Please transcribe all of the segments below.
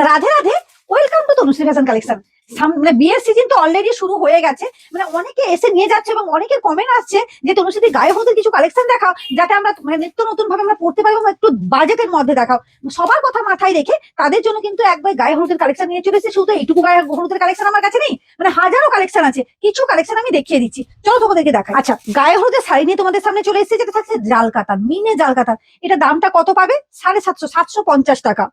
Radhe Radhe welcome to Tanushree fashion collection মানে বিয়ের season তো অলরেডি শুরু হয়ে গেছে। মানে অনেকে এসে নিয়ে যাচ্ছে এবং অনেকের কমেন্ট আসছে যে তনুশ্রী গায়ে হলুদের কিছু কালেকশন দেখাও, যাতে আমরা মানে নিত্য নতুন ভাবে আমরা পড়তে পারি এবং একটু বাজেটের মধ্যে দেখাও। সবার কথা মাথায় রেখে তাদের জন্য কিন্তু একবার গায়ে হলুদের কালেকশন নিয়ে চলেছে শুধু এইটুকু গায়ে হলুদের কালেকশন আমার কাছে নেই মানে হাজারো কালেকশন আছে। কিছু কালেকশন আমি দেখিয়ে দিচ্ছি। চলো তোমাদেরকে দেখা আচ্ছা গায়ে হলুদের শাড়ি নিয়ে তোমাদের সামনে চলে এসেছে, যেটা থাকছে জাল কাতান মিনে জাল কাতান এটা দামটা কত পাবে? সাড়ে সাতশো সাতশো পঞ্চাশ টাকা।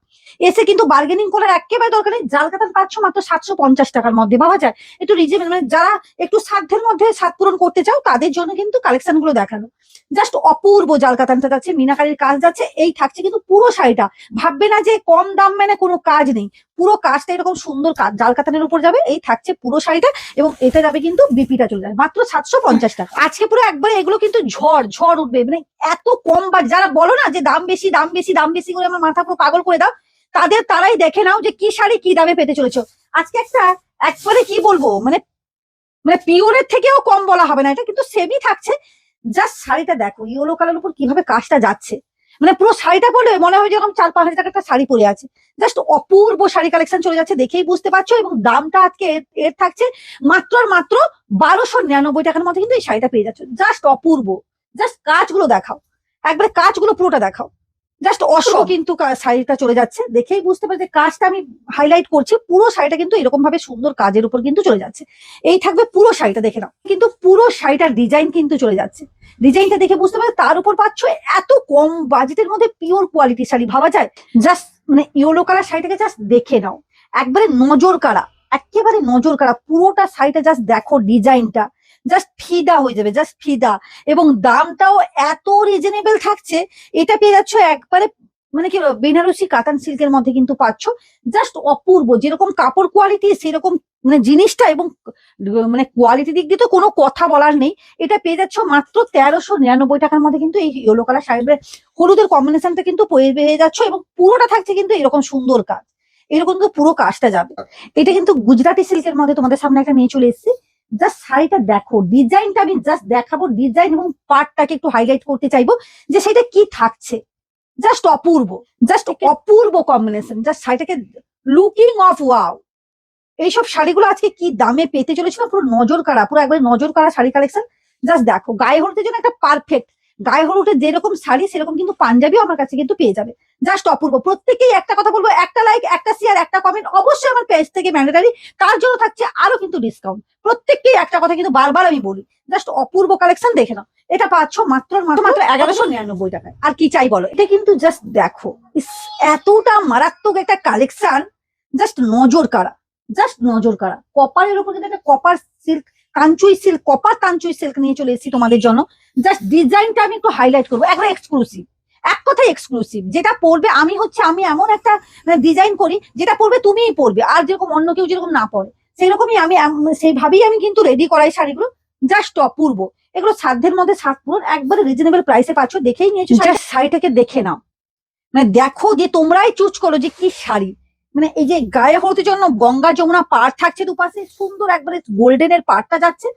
এসে কিন্তু বার্গেনিং করার একেবারে দরকার নেই। জাল কাতান পাচ্ছ মাত্র সাতশো পঞ্চাশ টাকার মধ্যে। ভাবা যায়, একটু রিজনেবল মানে যারা একটু সাধ্যের মধ্যে সাত পূরণ করতে চাও, তাদের জন্য কিন্তু কালেকশনগুলো দেখানো। জাস্ট অপূর্ব জাল কাতানটা যাচ্ছে মিনাকারির কাজ যাচ্ছে, এই থাকছে কিন্তু পুরো শাড়িটা। ভাববে না যে কম দাম মানে কোনো কাজ নেই। পুরো কাজটা এরকম সুন্দর কাজ কাতানের উপর যাবে, এই থাকছে পুরো শাড়িটা এবং এটা যাবে কিন্তু বিপিটা চলে যাবে। মাত্র সাতশো পঞ্চাশ টাকা। আজকে পুরো একবারে এগুলো কিন্তু ঝড় ঝড় উঠবে। মানে এত কম বা যারা বলো না যে দাম বেশি দাম বেশি দাম বেশি করে আমার মাথা পুরো পাগল করে দাও তাদের তারাই দেখে নাও যে কি শাড়ি কি দামে পেতে চলেছো। আজকে একটা একবারে কি বলব মানে মানে পিওরের থেকেও কম বলা হবে না, এটা কিন্তু সেমই থাকছে। জাস্ট শাড়িটা দেখো ইয়েলো কালার উপর কীভাবে কাজটা যাচ্ছে। মানে পুরো শাড়িটা পরলে মনে হয় যেরকম চার পাঁচ হাজার টাকার একটা শাড়ি পরে আছে। জাস্ট অপূর্ব শাড়ি কালেকশন চলে যাচ্ছে দেখেই বুঝতে পারছ এবং দামটা আজকে এর- থাকছে মাত্র আর মাত্র বারোশো নিরানব্বই টাকার মধ্যে কিন্তু এই শাড়িটা পেয়ে যাচ্ছ। জাস্ট অপূর্ব। জাস্ট কাজগুলো দেখাও। একবারে কাজগুলো পুরোটা দেখাও। জাস্ট অশো কিন্তু শাড়িটা চলে যাচ্ছে। দেখেই বুঝতে পারছি কাজটা আমি হাইলাইট করছি পুরো শাড়িটা কিন্তু এরকম ভাবে সুন্দর কাজের উপর কিন্তু চলে যাচ্ছে। এই থাকবে পুরো শাড়িটা দেখে নাও। কিন্তু পুরো শাড়িটার ডিজাইন কিন্তু চলে যাচ্ছে। ডিজাইনটা দেখে বুঝতে পারছ তার উপর পাচ্ছ এত কম বাজেটের মধ্যে পিওর কোয়ালিটি শাড়ি। ভাবা যায়? জাস্ট মানে ইয়েলো কালার শাড়িটাকে জাস্ট দেখে নাও। একবারে নজর কাড়া। একেবারে নজর কাড়া, পুরোটা শাড়িটা জাস্ট দেখো ডিজাইনটা জাস্ট ফিদা হয়ে যাবে জাস্ট ফিদা। এবং দামটাও এত রিজনেবল থাকছে, এটা পেয়ে যাচ্ছ একবারে মানে কি বেনারসি কাতান সিল্কের মধ্যে কিন্তু পাচ্ছ। জাস্ট অপূর্ব, যেরকম কাপড় কোয়ালিটি সেরকম মানে জিনিসটা এবং মানে কোয়ালিটি দিক দিয়ে তো কোনো কথা বলার নেই। এটা পেয়ে যাচ্ছ মাত্র তেরোশো নিরানব্বই টাকার মধ্যে কিন্তু এই ইয়েলো কালার শাড়ির হলুদের কম্বিনেশনটা কিন্তু পেয়ে যাচ্ছ এবং পুরোটা থাকছে কিন্তু এরকম সুন্দর কাজ। এরকম কিন্তু পুরো কাজটা যাবে। এটা কিন্তু গুজরাটি সিল্কের মধ্যে তোমাদের সামনে একটা নিয়ে চলে এসেছি। জাস্ট শাড়িটা দেখো ডিজাইনটা আমি জাস্ট দেখাবো ডিজাইন এবং পার্টটাকে একটু হাইলাইট করতে চাইব যে সেটা কি থাকছে। জাস্ট অপূর্ব জাস্ট অপূর্ব কম্বিনেশন জাস্ট শাড়িটাকে লুকিং অফ ওয়াও এইসব শাড়িগুলো আজকে কি দামে পেতে চলেছিল? পুরো নজর কাড়া পুরো একবার নজর কাড়া শাড়ি কালেকশন জাস্ট দেখো গায়ে হলুদের জন্য একটা পারফেক্ট গায়ে হলুদের যেরকম শাড়ি সেরকম কিন্তু পাঞ্জাবিও আমার কাছে কিন্তু পেয়ে যাবে। জাস্ট অপূর্ব। প্রত্যেকেই একটা কথা বলব, একটা লাইক একটা শেয়ার একটা কমেন্ট অবশ্যই আমার পেজ থেকে ম্যান্ডেটারি তার জন্য থাকছে আরও কিন্তু ডিসকাউন্ট প্রত্যেককেই একটা কথা কিন্তু বারবার আমি বলি। জাস্ট অপূর্ব কালেকশন দেখে নাও। এটা পাচ্ছ মাত্র মাত্র এগারোশো নিরানব্বই টাকায়। আর কি চাই বলো? এটা কিন্তু জাস্ট দেখো। এতটা মারাত্মক একটা কালেকশন জাস্ট নজর কাড়া। জাস্ট নজর কাড়া। কপারের উপর কিন্তু একটা কপার সিল্ক কাঞ্চুই সিল্ক কপার কাঞ্চুই সিল্ক নিয়ে চলে এসেছি তোমাদের জন্য। জাস্ট ডিজাইনটা আমি একটু হাইলাইট করব। একবার এক্সক্লুসিভ এক কথায় এক্সক্লুসিভ যেটা পরবে আমি হচ্ছে আমি এমন একটা ডিজাইন করি যেটা পরবে তুমিই পরবে আর যেরকম অন্য কেউ যেরকম না পরে সেরকমই আমি সেইভাবেই আমি কিন্তু রেডি করাই শাড়িগুলো জাস্ট অপূর্ব। এগুলো সাধ্যের মধ্যে সাত পূরণ একবারে রিজনেবল প্রাইসে পাচ্ছ দেখেই নিয়েছো শাড়িটাকে দেখে নাও। মানে দেখো যে তোমরাই চুজ করো যে কি শাড়ি। মানে এই যে গায়ে হলুদের জন্য গঙ্গা যমুনা পাড় থাকছে দুপাশে সুন্দর একবারে গোল্ডেনের পাড়টা যাচ্ছে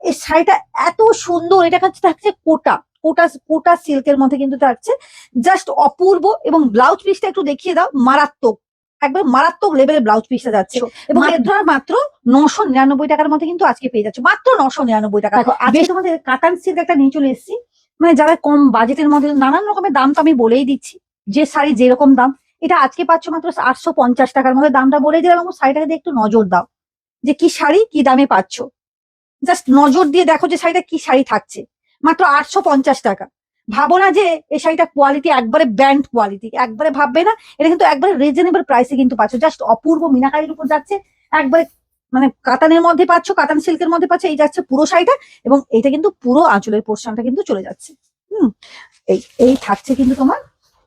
এই শাড়িটা এত সুন্দর এটা কাছে থাকছে কোটা। কোটা কোটা সিল্কের মধ্যে কিন্তু থাকছে। জাস্ট অপূর্ব এবং ব্লাউজ পিসটা একটু দেখিয়ে দাও মারাত্মক। একবার মারাত্মক লেভেলের ব্লাউজ পিসটা যাচ্ছে। এবং এর ধর মাত্র নশো নিরানব্বই টাকার মধ্যে কিন্তু আজকে পেয়ে যাচ্ছে। মাত্র নশো নিরানব্বই টাকা। আজকে তোমাদের কাতান সিল্ক একটা নিয়ে চলে এসেছি। মানে যারা কম বাজেটের মধ্যে নানান রকমের দাম তো আমি বলেই দিচ্ছি। যে শাড়ি যেরকম দাম এটা আজকে পাচ্ছ মাত্র আটশো পঞ্চাশ টাকার মধ্যে। দামটা বলে দিলাম এবং শাড়িটাকে একটু নজর দাও। যে কি শাড়ি কি দামে পাচ্ছ। জাস্ট নজর দিয়ে দেখো যে শাড়িটা কি শাড়ি থাকছে। মাত্র আটশো পঞ্চাশ টাকা। ভাবো না যে এই শাড়িটা কোয়ালিটি একবারে ব্র্যান্ড কোয়ালিটি একবারে ভাববে না এটা কিন্তু একবারে রিজনেবল প্রাইসে কিন্তু পাচ্ছ। জাস্ট অপূর্ব মিনাকারির উপর যাচ্ছে একবারে মানে কাতানের মধ্যে পাচ্ছ কাতান সিল্কের মধ্যে পাচ্ছ এই যাচ্ছে পুরো শাড়িটা এবং এইটা কিন্তু পুরো আঁচলের পোর্শনটা কিন্তু চলে যাচ্ছে। হুম এই এই থাকছে কিন্তু তোমার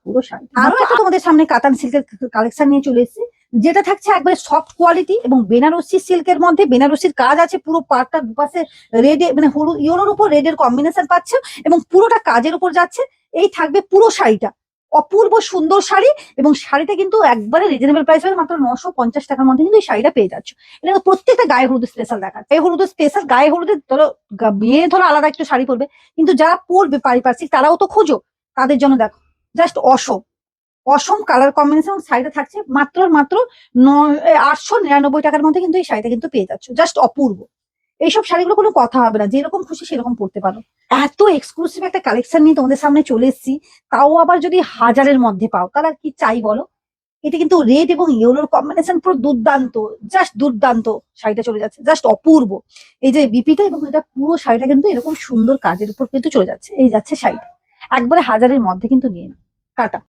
পুরো শাড়ি। আরও একটা তোমাদের সামনে কাতান সিল্কের কালেকশন নিয়ে চলে এসেছি। যেটা থাকছে একবারে সফট কোয়ালিটি এবং বেনারসি সিল্কের মধ্যে, বেনারসির কাজ আছে, পুরো পাটটা দুপাশে রেডে মানে হলুদ, ইয়োলোর উপর রেডের কম্বিনেশন পাচ্ছে এবং পুরোটা কাজের উপর যাচ্ছে। এই থাকবে পুরো শাড়িটা। অপূর্ব সুন্দর শাড়ি এবং শাড়িটা কিন্তু একবারে রিজনেবল প্রাইস হবে মাত্র নশো পঞ্চাশ টাকার মধ্যে কিন্তু এই শাড়িটা পেয়ে যাচ্ছ। এটা প্রত্যেকটা গায়ে হলুদ স্পেশাল দেখা গায়ে হলুদ স্পেশাল গায়ে হলুদের ধরো মেয়ে ধরো আলাদা একটু শাড়ি পরবে। কিন্তু যারা পরবে পারিপার্শ্বিক, তারাও তো খোঁজো। তাদের জন্য দেখো জাস্ট অশো অসম কালার কম্বিনেশন শাড়িটা থাকছে মাত্র মাত্র আটশো নিরানব্বই টাকার মধ্যে কিন্তু এই শাড়িটা কিন্তু পেয়ে যাচ্ছ। জাস্ট অপূর্ব। এইসব শাড়িগুলো কোনো কথা হবে না, যেরকম খুশি সেরকম পড়তে পারো। এত এক্সক্লুসিভ একটা কালেকশন নিয়ে তোমাদের সামনে চলে এসেছি, তাও আবার যদি হাজারের মধ্যে পাও, তাহলে আর কি চাই বলো? এটা কিন্তু রেড এবং ইয়েলোর কম্বিনেশন পুরো দুর্দান্ত জাস্ট দুর্দান্ত শাড়িটা চলে যাচ্ছে জাস্ট অপূর্ব। এই যে বিপিটা এবং এটা পুরো শাড়িটা কিন্তু এরকম সুন্দর কাজের উপর কিন্তু চলে যাচ্ছে, এই যাচ্ছে শাড়িটা। একবারে হাজারের মধ্যে কিন্তু নিয়ে। টাটা।